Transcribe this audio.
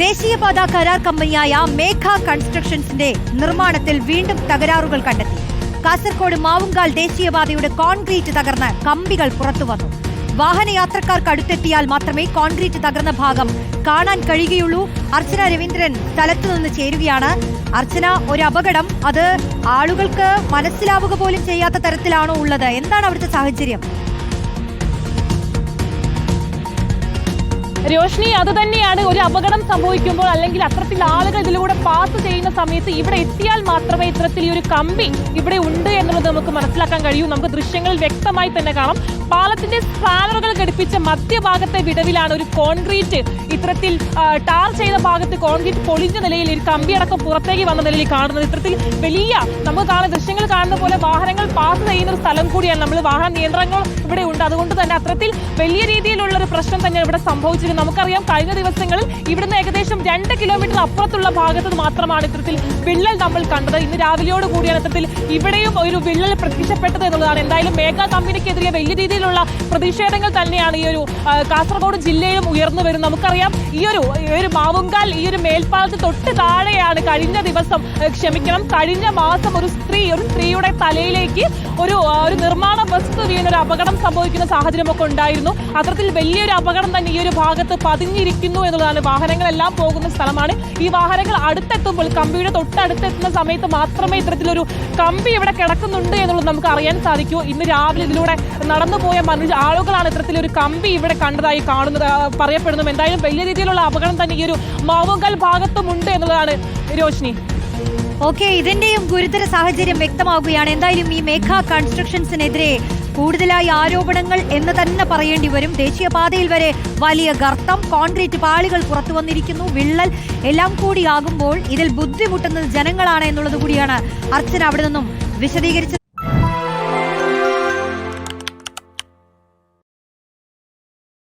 ദേശീയപാത കരാർ കമ്പനിയായ മേഘ കൺസ്ട്രക്ഷൻസിന്റെ നിർമ്മാണത്തിൽ വീണ്ടും തകരാറുകൾ കണ്ടെത്തി. കാസർകോട് മാവുങ്കാൽ ദേശീയപാതയുടെ കോൺക്രീറ്റ് തകർന്ന് കമ്പികൾ പുറത്തു വന്നു. വാഹനയാത്രക്കാർക്ക് അടുത്തെത്തിയാൽ മാത്രമേ കോൺക്രീറ്റ് തകർന്ന ഭാഗം കാണാൻ കഴിയുകയുള്ളൂ. അർച്ചന രവീന്ദ്രൻ സ്ഥലത്തു നിന്ന് ചേരുകയാണ്. അർച്ചന ഒരു അപകടം. അത് ആളുകൾക്ക് മനസ്സിലാവുക പോലും ചെയ്യാത്ത തരത്തിലാണോ ഉള്ളത്? എന്താണ് അവിടുത്തെ സാഹചര്യം? രോഷ്നി അത് തന്നെയാണ് ഒരു അപകടം സംഭവിക്കുമ്പോൾ അല്ലെങ്കിൽ അത്തരത്തിൽ ആളുകൾ ഇതിലൂടെ പാസ് ചെയ്യുന്ന സമയത്ത് ഇവിടെ എത്തിയാൽ മാത്രമേ ഇത്തരത്തിൽ ഈ ഒരു കമ്പി ഇവിടെ ഉണ്ട് എന്നുള്ളത് നമുക്ക് മനസ്സിലാക്കാൻ കഴിയൂ. നമുക്ക് ദൃശ്യങ്ങളിൽ വ്യക്തമായി തന്നെ കാണാം. പാലത്തിന്റെ സ്പാനറുകൾ ഘടിപ്പിച്ച മധ്യഭാഗത്തെ വിടവിലാണ് ഒരു കോൺക്രീറ്റ് ഇത്തരത്തിൽ ടാർ ചെയ്ത ഭാഗത്ത് കോൺക്രീറ്റ് പൊളിഞ്ഞ നിലയിൽ ഒരു കമ്പി അടക്കം പുറത്തേക്ക് വന്ന നിലയിൽ കാണുന്നത്. ഇത്തരത്തിൽ വലിയ നമുക്ക് കാണുന്ന ദൃശ്യങ്ങൾ കാണുന്ന പോലെ വാഹനങ്ങൾ പാസ് ചെയ്യുന്ന ഒരു സ്ഥലം കൂടിയാണ് നമ്മൾ വാഹന നിയന്ത്രണങ്ങൾ ഇവിടെ ഉണ്ട്. അതുകൊണ്ട് തന്നെ അത്രത്തിൽ വലിയ രീതിയിലുള്ള ഒരു പ്രശ്നം തന്നെ ഇവിടെ സംഭവിച്ചിരുന്നു. നമുക്കറിയാം കഴിഞ്ഞ ദിവസങ്ങളിൽ ഇവിടുന്ന് ഏകദേശം രണ്ട് കിലോമീറ്റർ അപ്പുറത്തുള്ള ഭാഗത്ത് മാത്രമാണ് ഇത്തരത്തിൽ വിള്ളൽ നമ്മൾ കണ്ടത്. ഇന്ന് രാവിലെയോട് കൂടിയാണ് ഇത്തരത്തിൽ ഇവിടെയും ഒരു വിള്ളൽ പ്രത്യക്ഷപ്പെട്ടത് എന്നുള്ളതാണ്. എന്തായാലും മേഘ കമ്പനിക്കെതിരെ വലിയ രീതിയിലുള്ള പ്രതിഷേധങ്ങൾ തന്നെയാണ് ഈ ഒരു കാസർഗോഡ് ജില്ലയിലും ഉയർന്നു വരുന്നത്. നമുക്കറിയാം ഈ ഒരു ഒരു മാവുങ്കാൽ ഈ ഒരു മേൽപ്പാലത്ത് തൊട്ട് താഴെയാണ് കഴിഞ്ഞ ദിവസം ക്ഷമിക്കണം കഴിഞ്ഞ മാസം ഒരു സ്ത്രീ ഒരു സ്ത്രീയുടെ തലയിലേക്ക് ഒരു ഒരു നിർമ്മാണ വസ്തു വീണൊരു അപകടം സംഭവിക്കുന്ന സാഹചര്യമൊക്കെ ഉണ്ടായിരുന്നു. അത്തരത്തിൽ വലിയൊരു അപകടം തന്നെ ഈ ഒരു ഭാഗത്ത് പതിഞ്ഞിരിക്കുന്നു എന്നുള്ളതാണ്. വാഹനങ്ങളെല്ലാം പോകുന്ന സ്ഥലമാണ്. ഈ വാഹനങ്ങൾ അടുത്തെത്തുമ്പോൾ കമ്പിയുടെ തൊട്ടടുത്തെത്തുന്ന സമയത്ത് മാത്രമേ ഇത്തരത്തിലൊരു കമ്പി ഇവിടെ കിടക്കുന്നുണ്ട് എന്നുള്ളത് നമുക്ക് അറിയാൻ സാധിക്കൂ. ഇന്ന് രാവിലെ ഇതിലൂടെ നടന്നുപോയ മനുഷ്യ ആളുകളാണ് ഇത്തരത്തിലൊരു കമ്പി ഇവിടെ കണ്ടതായി കാണുന്നത് പറയപ്പെടുന്നു. എന്തായാലും വലിയ രീതിയിലുള്ള അപകടം തന്നെ ഈ ഒരു മാവുങ്കൽ ഭാഗത്തുമുണ്ട് എന്നുള്ളതാണ്. രോഷിനി. ഓക്കെ ഇതിന്റെയും ഗുരുതര സാഹചര്യം വ്യക്തമാവുകയാണ്. എന്തായാലും ഈ മേഘ കൺസ്ട്രക്ഷൻസിനെതിരെ കൂടുതലായി ആരോപണങ്ങൾ എന്ന് തന്നെ പറയേണ്ടി വരും. ദേശീയപാതയിൽ വരെ വലിയ ഗർത്തം കോൺക്രീറ്റ് പാളികൾ പുറത്തു വന്നിരിക്കുന്നു. വിള്ളൽ എല്ലാം കൂടിയാകുമ്പോൾ ഇതിൽ ബുദ്ധിമുട്ടുന്നത് ജനങ്ങളാണ് എന്നുള്ളത് കൂടിയാണ് അർച്ചന അവിടെ നിന്നും വിശദീകരിച്ചത്.